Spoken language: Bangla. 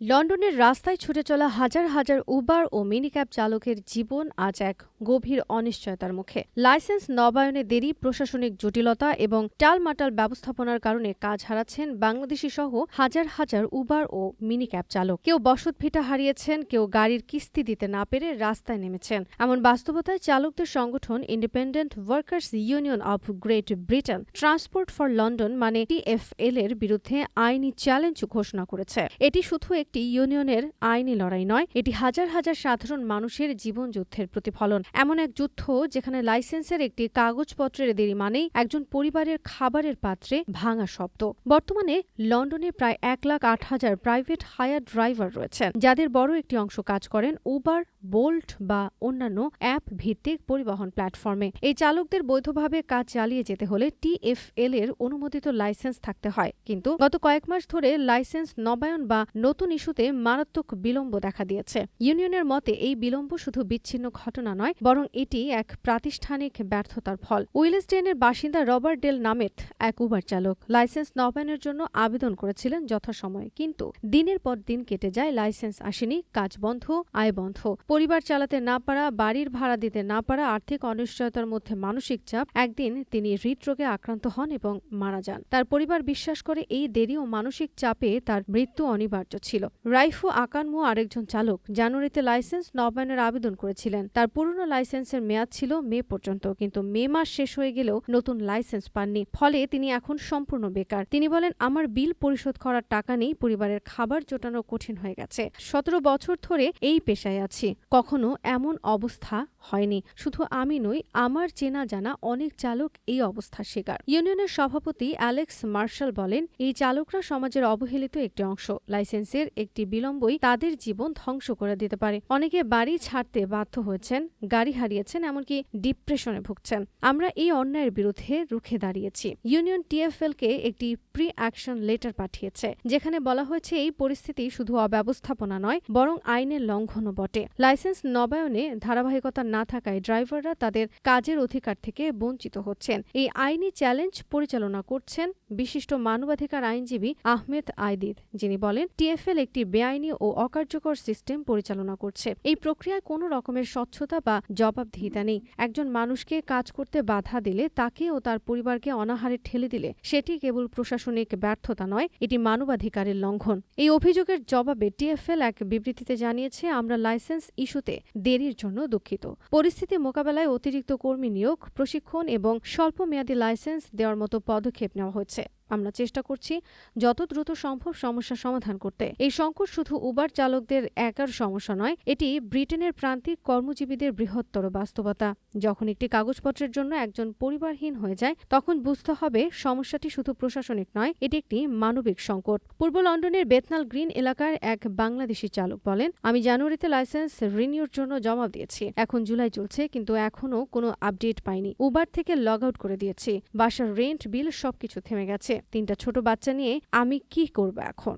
লন্ডনের রাস্তায় ছুটে চলা হাজার হাজার উবার ও মিনিক্যাব চালকের জীবন আজ এক গভীর অনিশ্চয়তার মুখে। লাইসেন্স নবায়নে দেরি, প্রশাসনিক জটিলতা এবং টালমাটাল ব্যবস্থাপনার কারণে কাজ হারাচ্ছেন বাংলাদেশি সহ হাজার হাজার উবার ও মিনিক্যাব চালক। কেউ বসত ভিটা হারিয়েছেন, কেউ গাড়ির কিস্তি দিতে না পেরে রাস্তায় নেমেছেন। এমন বাস্তবতায় চালকদের সংগঠন independent workers union of great Britain transport for London মানে টিএফএল এর বিরুদ্ধে আইনি চ্যালেঞ্জ ঘোষণা করেছে। এটি শুধু একটি ইউনিয়নের আইনি লড়াই নয়, এটি হাজার হাজার সাধারণ মানুষের জীবন যুদ্ধের প্রতিফলন। এমন এক যুদ্ধ যেখানে লাইসেন্সের একটি কাগজপত্রের দেরি মানেই একজন পরিবারের খাবারের পাত্রে ভাঙা শব্দ। বর্তমানে লন্ডনে প্রায় এক লাখ আট হাজার প্রাইভেট হায়ার ড্রাইভার রয়েছেন, যাদের বড় একটি অংশ কাজ করেন উবার, বোল্ট বা অন্যান্য অ্যাপ ভিত্তিক পরিবহন প্ল্যাটফর্মে। এই চালকদের বৈধভাবে কাজ চালিয়ে যেতে হলে টিএফএল এর অনুমোদিত লাইসেন্স থাকতে হয়। কিন্তু গত কয়েক মাস ধরে লাইসেন্স নবায়ন বা নতুন ইস্যুতে মারাত্মক বিলম্ব দেখা দিয়েছে। ইউনিয়নের মতে, এই বিলম্ব শুধু বিচ্ছিন্ন ঘটনা নয়, বরং এটি এক প্রাতিষ্ঠানিক ব্যর্থতার ফল। উইলস্টেনের বাসিন্দা রবার্ট ডেল নামেথ এক উবার চালক। লাইসেন্স নবায়নের জন্য আবেদন করেছিলেন যথাসময়ে, কিন্তু দিনের পর দিন কেটে যায়, লাইসেন্স আসেনি, কাজ বন্ধ, আয় বন্ধ। পরিবার চালাতে না পারা, বাড়ির ভাড়া দিতে না পারা, আর্থিক অনিশ্চয়তার মধ্যে মানসিক চাপ, একদিন তিনি হৃদরোগে আক্রান্ত হন এবং মারা যান। তার পরিবার বিশ্বাস করে, এই দেরি ও মানসিক চাপে তার মৃত্যু অনিবার্য ছিল। রাইফু আকানমু আরেকজন চালক। জানুয়ারিতে লাইসেন্স নবায়নের আবেদন করেছিলেন। তার পুরনো লাইসেন্সের মেয়াদ ছিল মে পর্যন্ত, কিন্তু মে মাস শেষ হয়ে গেলেও নতুন লাইসেন্স পাননি। ফলে তিনি এখন সম্পূর্ণ বেকার। তিনি বলেন, আমার বিল পরিশোধ করার টাকা নেই, পরিবারের খাবার জোটানো কঠিন হয়ে গেছে। সতেরো বছর ধরে এই পেশায় আছি। কখনো এমন অবস্থা হয়নি। শুধু আমি নই, আমার চেনা জানা অনেক চালক এই অবস্থার শিকার। ইউনিয়নের সভাপতি অ্যালেক্স মার্শাল বলেন, এই চালকরা সমাজের অবহেলিত একটি অংশ। লাইসেন্সের একটি বিলম্বই তাদের জীবন ধ্বংস করে দিতে পারে। অনেকে বাড়ি ছাড়তে বাধ্য হয়েছেন, গাড়ি হারিয়েছেন, এমনকি ডিপ্রেশনে ভুগছেন। আমরা এই অন্যায়ের বিরুদ্ধে রুখে দাঁড়িয়েছি। ইউনিয়ন টিএফএল কে একটি প্রি অ্যাকশন লেটার পাঠিয়েছে, যেখানে বলা হয়েছে এই পরিস্থিতি শুধু অব্যবস্থাপনা নয়, বরং আইনের লঙ্ঘনও বটে। লাইসেন্স নবায়নে ধারাবাহিকতা না থাকায় ড্রাইভাররা তাদের কাজের অধিকার থেকে বঞ্চিত হচ্ছেন। এই আইনি চ্যালেঞ্জ পরিচালনা করছেন বিশিষ্ট মানবাধিকার আইনজীবী আহমেদ আইদিদ। যিনি বলেন টিএফএল একটি বেআইনি ও অকার্যকর সিস্টেম পরিচালনা করছে। এই প্রক্রিয়ায় কোনো রকমের স্বচ্ছতা বা জবাবদিহিতা নেই। একজন মানুষকে কাজ করতে বাধা দিলে তাকে ও তার পরিবারকে অনাহারে ঠেলে দিলে সেটি কেবল প্রশাসনিক ব্যর্থতা নয়, এটি মানবাধিকারের লঙ্ঘন। এই অভিযোগের জবাবে টিএফএল এক বিবৃতিতে জানিয়েছে, আমরা লাইসেন্স ইস্যুতে দেরির জন্য দুঃখিত। পরিস্থিতি মোকাবেলায় অতিরিক্ত কর্মী নিয়োগ, প্রশিক্ষণ এবং স্বল্প মেয়াদী লাইসেন্স দেওয়ার মতো পদক্ষেপ নেওয়া হয়েছে আমরা চেষ্টা করছি যত দ্রুত সম্ভব সমস্যা সমাধান করতে। এই সংকট শুধু উবার চালকদের একার সমস্যা নয়, এটি ব্রিটেনের প্রান্তিক কর্মজীবীদের বৃহত্তর বাস্তবতা। যখন একটি কাগজপত্রের জন্য একজন পরিবারহীন হয়ে যায়, তখন বুঝতে হবে সমস্যাটি শুধু প্রশাসনিক নয়, এটি একটি মানবিক সংকট। পূর্ব লন্ডনের বেতনাল গ্রিন এলাকার এক বাংলাদেশি চালক বলেন, আমি জানুয়ারিতে লাইসেন্স রিনিউর জন্য জমা দিয়েছি। এখন জুলাই চলছে, কিন্তু এখনও কোনো আপডেট পাইনি। উবার থেকে লগ আউট করে দিয়েছি। বাসার রেন্ট, বিল সবকিছু থেমে গেছে। তিনটা ছোট বাচ্চা নিয়ে আমি কি করব এখন?